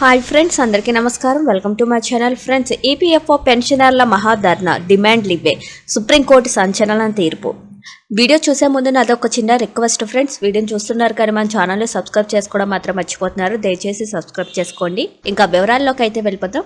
Hi friends అందరికీ నమస్కారం. Welcome to my channel friends EPFO పెన్షనర్ల మహాధర్నా డిమాండ్ లివే సుప్రీంకోర్టు సంచలనం తీర్పు. వీడియో చూసే ముందు నాది ఒక చిన్న రిక్వెస్ట్ ఫ్రెండ్స్ వీడియోని చూస్తున్నారు కానీ మన ఛానల్ని సబ్స్క్రైబ్ చేసుకోవడం మాత్రం మర్చిపోతున్నారు. దయచేసి సబ్స్క్రైబ్ చేసుకోండి. ఇంకా వివరాల్లోకి అయితే వెళ్ళిపోతాం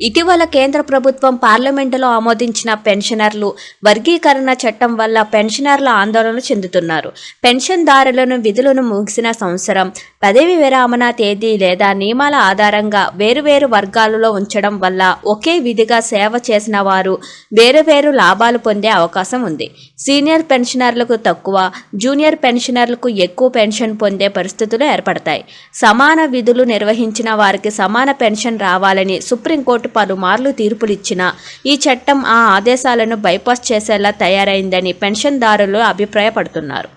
ఇటీవల కేంద్ర ప్రభుత్వం పార్లమెంటులో ఆమోదించిన పెన్షనర్లు వర్గీకరణ చట్టం వల్ల పెన్షనర్ల ఆందోళన చెందుతున్నారు. పెన్షన్దారులను విధులను ముగిసిన సంవత్సరం పదవి విరామణ తేదీ లేదా నియమాల ఆధారంగా వేరువేరు వర్గాలలో ఉంచడం వల్ల ఒకే విధిగా సేవ చేసిన వారు వేరువేరు లాభాలు పొందే అవకాశం ఉంది. సీనియర్ పెన్షనర్లకు తక్కువ జూనియర్ పెన్షనర్లకు ఎక్కువ పెన్షన్ పొందే పరిస్థితులు ఏర్పడతాయి. సమాన విధులు నిర్వహించిన వారికి సమాన పెన్షన్ రావాలని సుప్రీం సుప్రీంకోర్టు పలుమార్లు తీర్పులిచ్చినా ఈ చట్టం ఆ ఆదేశాలను బైపాస్ చేసేలా తయారైందని పెన్షన్దారులు అభిప్రాయపడుతున్నారు.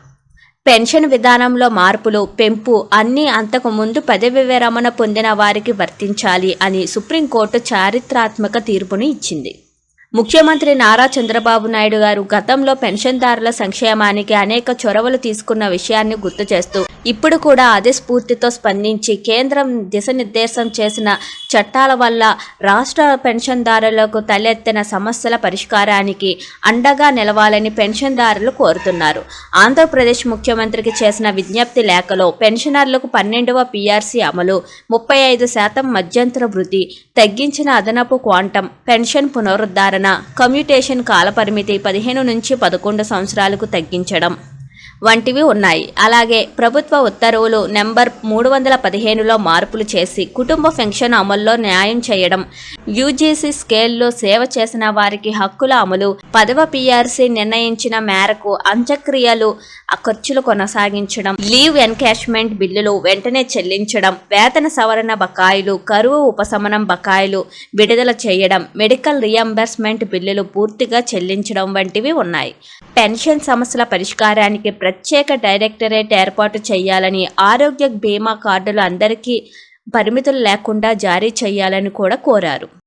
పెన్షన్ విధానంలో మార్పులు పెంపు అన్నీ అంతకు ముందు పదవి విరమణ పొందిన వారికి వర్తించాలి అని సుప్రీంకోర్టు చారిత్రాత్మక తీర్పును ఇచ్చింది. ముఖ్యమంత్రి నారా చంద్రబాబు నాయుడు గారు గతంలో పెన్షన్దారుల సంక్షేమానికి అనేక చొరవలు తీసుకున్న విషయాన్ని గుర్తు చేస్తూ ఇప్పుడు కూడా అదే స్ఫూర్తితో స్పందించి కేంద్రం దిశనిర్దేశం చేసిన చట్టాల వల్ల రాష్ట్ర పెన్షన్దారులకు తలెత్తిన సమస్యల పరిష్కారానికి అండగా నిలవాలని పెన్షన్దారులు కోరుతున్నారు. ఆంధ్రప్రదేశ్ ముఖ్యమంత్రికి చేసిన విజ్ఞప్తి లేఖలో పెన్షనర్లకు పన్నెండవ పీఆర్సీ అమలు ముప్పై ఐదు శాతం మధ్యంతర వృద్ధి తగ్గించిన అదనపు క్వాంటం పెన్షన్ పునరుద్ధరణ కమ్యూటేషన్ కాలపరిమితి పదిహేను నుంచి పదకొండు సంవత్సరాలకు తగ్గించడం వంటివి ఉన్నాయి. అలాగే ప్రభుత్వ ఉత్తర్వులు నెంబర్ మూడు వందల పదిహేనులో మార్పులు చేసి కుటుంబ పెన్షన్ అమల్లో న్యాయం చేయడం యూజీసీ స్కేల్లో సేవ చేసిన వారికి హక్కుల అమలు పదవ పీఆర్సీ నిర్ణయించిన మేరకు అంత్యక్రియలు ఖర్చులు కొనసాగించడం లీవ్ ఎన్కాష్మెంట్ బిల్లులు వెంటనే చెల్లించడం వేతన సవరణ బకాయిలు కరువు ఉపశమనం బకాయిలు విడుదల చేయడం మెడికల్ రియంబర్స్మెంట్ బిల్లులు పూర్తిగా చెల్లించడం వంటివి ఉన్నాయి. పెన్షన్ సమస్యల పరిష్కారానికి ప్రత్యేక డైరెక్టరేట్ ఏర్పాటు చేయాలని ఆరోగ్య బీమా కార్డులు అందరికీ పరిమితులు లేకుండా జారీ చేయాలని కూడా కోరారు.